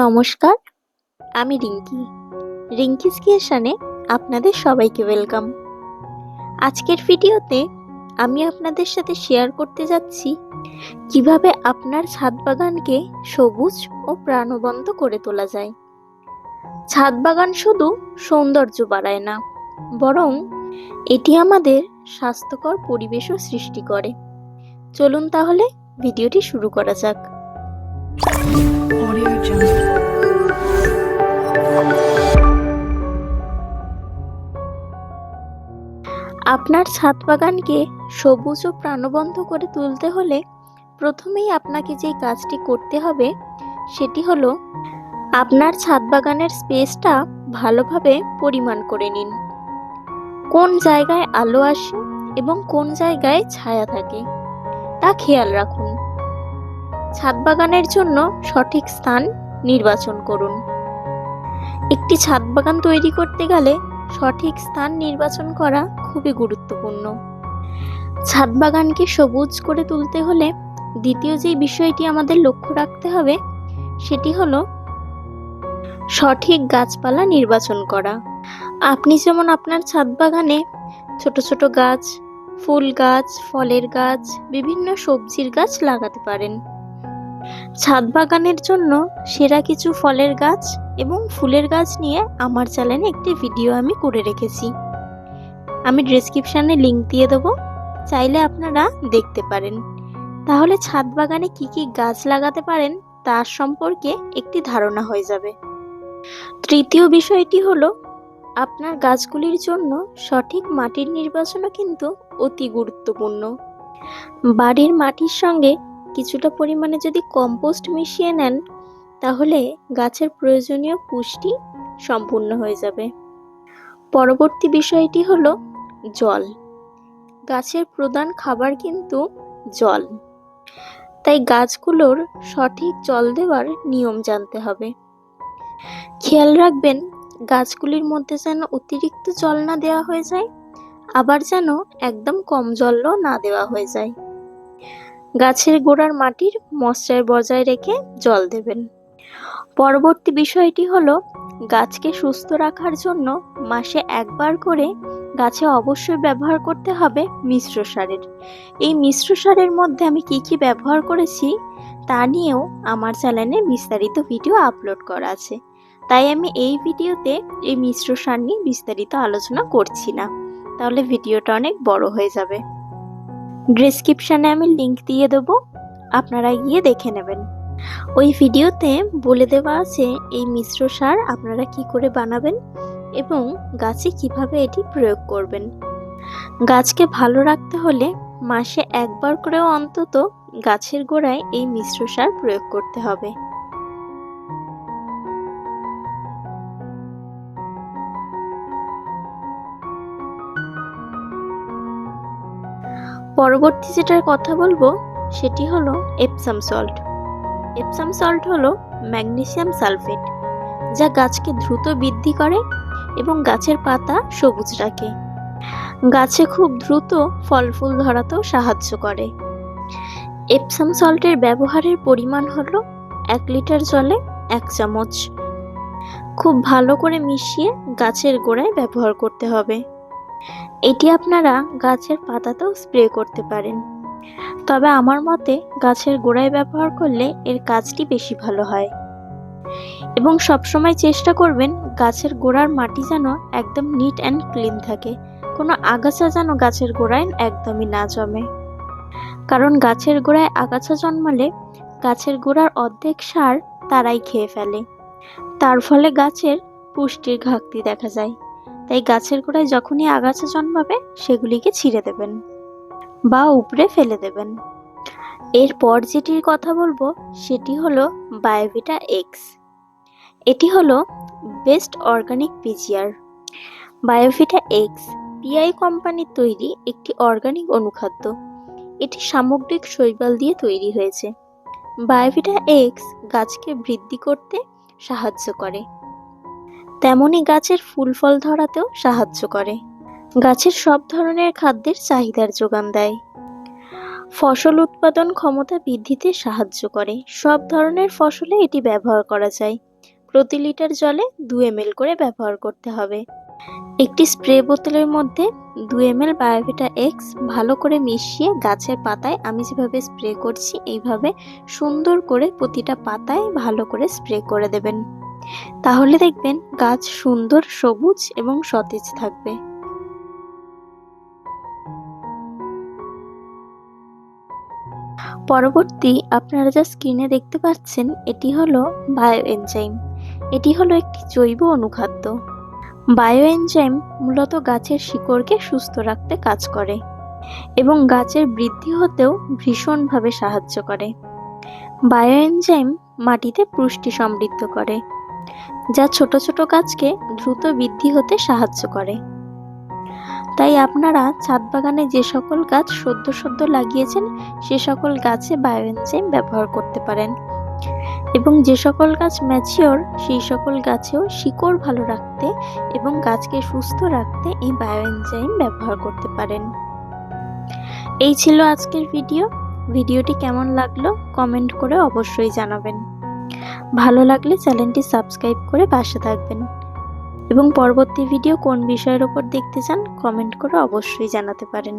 নমস্কার, আমি রিঙ্কি। রিঙ্কিস ক্রিয়েশনে আপনাদের সবাইকে ওয়েলকাম। আজকের ভিডিওতে আমি আপনাদের সাথে শেয়ার করতে যাচ্ছি, কীভাবে আপনার ছাদ বাগানকে সবুজ ও প্রাণবন্ত করে তোলা যায়। ছাদ বাগান শুধু সৌন্দর্য বাড়ায় না, বরং এটি আমাদের স্বাস্থ্যকর পরিবেশও সৃষ্টি করে। চলুন তাহলে ভিডিওটি শুরু করা যাক. আপনার ছাদ বাগানকে সবুজ ও প্রাণবন্ত করে তুলতে হলে প্রথমেই আপনাকে যে কাজটি করতে হবে, সেটি হলো আপনার ছাদ বাগানের স্পেসটা ভালোভাবে পরিমাণ করে নিন। কোন জায়গায় আলো আসে এবং কোন জায়গায় ছায়া থাকে, তা খেয়াল রাখুন। ছাদ বাগানের জন্য সঠিক স্থান নির্বাচন করুন। একটি ছাদ বাগান তৈরি করতে গেলে সঠিক স্থান নির্বাচন করা খুবই গুরুত্বপূর্ণ। ছাদ বাগানকে সবুজ করে তুলতে হলে দ্বিতীয় যে বিষয়টি আমাদের লক্ষ্য রাখতে হবে, সেটি হলো সঠিক গাছপালা নির্বাচন করা। আপনি যেমন আপনার ছাদ বাগানে ছোট ছোট গাছ, ফুল গাছ, ফলের গাছ, বিভিন্ন সবজির গাছ লাগাতে পারেন। ছাদ বাগানের জন্য সেরা কিছু ফলের গাছ এবং ফুলের গাছ নিয়ে আমার চ্যানেলে একটি ভিডিও আমি করে রেখেছি। আমি ডেসক্রিপশানে লিংক দিয়ে দেবো, চাইলে আপনারা দেখতে পারেন। তাহলে ছাদ বাগানে কি কি গাছ লাগাতে পারেন তার সম্পর্কে একটি ধারণা হয়ে যাবে। তৃতীয় বিষয়টি হলো, আপনার গাছগুলির জন্য সঠিক মাটির নির্বাচনও কিন্তু অতি গুরুত্বপূর্ণ। বাড়ির মাটির সঙ্গে কিছুটা পরিমাণে যদি কম্পোস্ট মিশিয়ে নেন, তাহলে গাছের প্রয়োজনীয় পুষ্টি সম্পূর্ণ হয়ে যাবে। পরবর্তী বিষয়টি হলো জল। গাছের প্রধান খাবার কিন্তু জল। তাই গাছগুলোর সঠিক জল দেওয়ার নিয়ম জানতে হবে। খেয়াল রাখবেন, গাছগুলির মধ্যে যেন অতিরিক্ত জল না দেওয়া হয়ে যায়, আবার যেন একদম কম জলও না দেওয়া হয়ে যায়। গাছের গোড়ার মাটির মশ্চার বজায় রেখে জল দেবেন। পরবর্তী বিষয়টি হলো, গাছকে সুস্থ রাখার জন্য মাসে একবার করে গাছে অবশ্যই ব্যবহার করতে হবে মিশ্র সারের। এই মিশ্র সারের মধ্যে আমি কি কি ব্যবহার করেছি তা নিয়েও আমার চ্যানেলে বিস্তারিত ভিডিও আপলোড করা আছে। তাই আমি এই ভিডিওতে এই মিশ্র সার নিয়ে বিস্তারিত আলোচনা করছি না। তাহলে ভিডিওটা অনেক বড় হয়ে যাবে। ডেসক্রিপশানে আমি লিংক দিয়ে দেব, আপনারা গিয়ে দেখে নেবেন। ওই ভিডিওতে বলে দেওয়া আছে, এই মিশ্র সার আপনারা কি করে বানাবেন এবং গাছে কীভাবে এটি প্রয়োগ করবেন। গাছকে ভালো রাখতে হলে মাসে একবার করেও অন্তত গাছের গোড়ায় এই মিশ্র সার প্রয়োগ করতে হবে। পরবর্তী যেটার কথা বলব, সেটি হলো এপসাম সল্ট এপসাম সল্ট হলো ম্যাগনেসিয়াম সালফেট, যা গাছকে দ্রুত বৃদ্ধি করে এবং গাছের পাতা সবুজ রাখে। গাছে খুব দ্রুত ফল ফুল ধরাতেও সাহায্য করে। এপসাম সল্টের ব্যবহারের পরিমাণ হলো এক লিটার জলে এক চামচ। খুব ভালো করে মিশিয়ে গাছের গোড়ায় ব্যবহার করতে হবে। এটি আপনারা গাছের পাতাতেও স্প্রে করতে পারেন। তবে আমার মতে গাছের গোড়ায় ব্যবহার করলে এর কাজটি বেশি ভালো হয়। এবং সবসময় চেষ্টা করবেন গাছের গোড়ার মাটি যেন একদম নিট অ্যান্ড ক্লিন থাকে। কোনো আগাছা যেন গাছের গোড়ায় একদমই না জমে। কারণ গাছের গোড়ায় আগাছা জন্মালে গাছের গোড়ার অর্ধেক সার তারাই খেয়ে ফেলে। তার ফলে গাছের পুষ্টির ঘাটতি দেখা যায়। তাই গাছের গোড়ায় যখনই আগাছা জন্মাবে, সেগুলিকে ছিঁড়ে দেবেন বা উপড়ে ফেলে দেবেন। এরপর যেটির কথা বলব, সেটি হলো বায়োভিটা এক্স। এটি হলো best organic PGR. Biovita X PI কোম্পানির তৈরি একটি অর্গানিক অনুখাদ্য। এটি সামগ্রিক শৈবাল দিয়ে তৈরি হয়েছে। বায়োভিটা এক্স গাছকে বৃদ্ধি করতে সাহায্য করে। তেমনি গাছের ফুল ফল ধরাতেও সাহায্য করে। গাছের সব ধরনের খাদ্যের চাহিদার যোগান দেয়। ফসল উৎপাদন ক্ষমতা বৃদ্ধিতে সাহায্য করে। সব ধরনের ফসলে এটি ব্যবহার করা যায়। প্রতি লিটার জলে দু এমএল করে ব্যবহার করতে হবে। একটি স্প্রে বোতলের মধ্যে দু এমএল বায়োভিটা এক্স ভালো করে মিশিয়ে গাছের পাতায় আমি যেভাবে স্প্রে করছি, এইভাবে সুন্দর করে প্রতিটা পাতায় ভালো করে স্প্রে করে দেবেন। তাহলে দেখবেন গাছ সুন্দর, সবুজ এবং সতেজ থাকবে। পরবর্তী আপনারা যা স্ক্রিনে দেখতে পাচ্ছেন, এটি হলো বায়ো এনজাইম এটি হলো একটি জৈব অনুখাদ্য। বায়ো এনজাইম মূলত গাছের শিকড়কে সুস্থ রাখতে কাজ করে এবং গাছের বৃদ্ধি হতেও ভীষণভাবে সাহায্য করে। বায়ো এনজাইম মাটিতে পুষ্টি সমৃদ্ধ করে। যা ছোট ছোট গাছকে দ্রুত বৃদ্ধি হতে সাহায্য করে। তাই আপনারা ছাদ বাগানে যে সকল গাছ সদ্য সদ্য লাগিয়েছেন, সে সকল গাছে বায়ো এনজাইম ব্যবহার করতে পারেন। এবং যে সকল গাছ ম্যাচিওর, সেই সকল গাছেও শিকড় ভালো রাখতে এবং গাছকে সুস্থ রাখতে এই বায়ো এনজাইম ব্যবহার করতে পারেন। এই ছিল আজকের ভিডিও। ভিডিওটি কেমন লাগল, কমেন্ট করে অবশ্যই জানাবেন। ভালো লাগলে চ্যানেলটি সাবস্ক্রাইব করে পাশে থাকবেন। এবং পরবর্তী ভিডিও কোন বিষয়ের ওপর দেখতে চান কমেন্ট করে অবশ্যই জানাতে পারেন।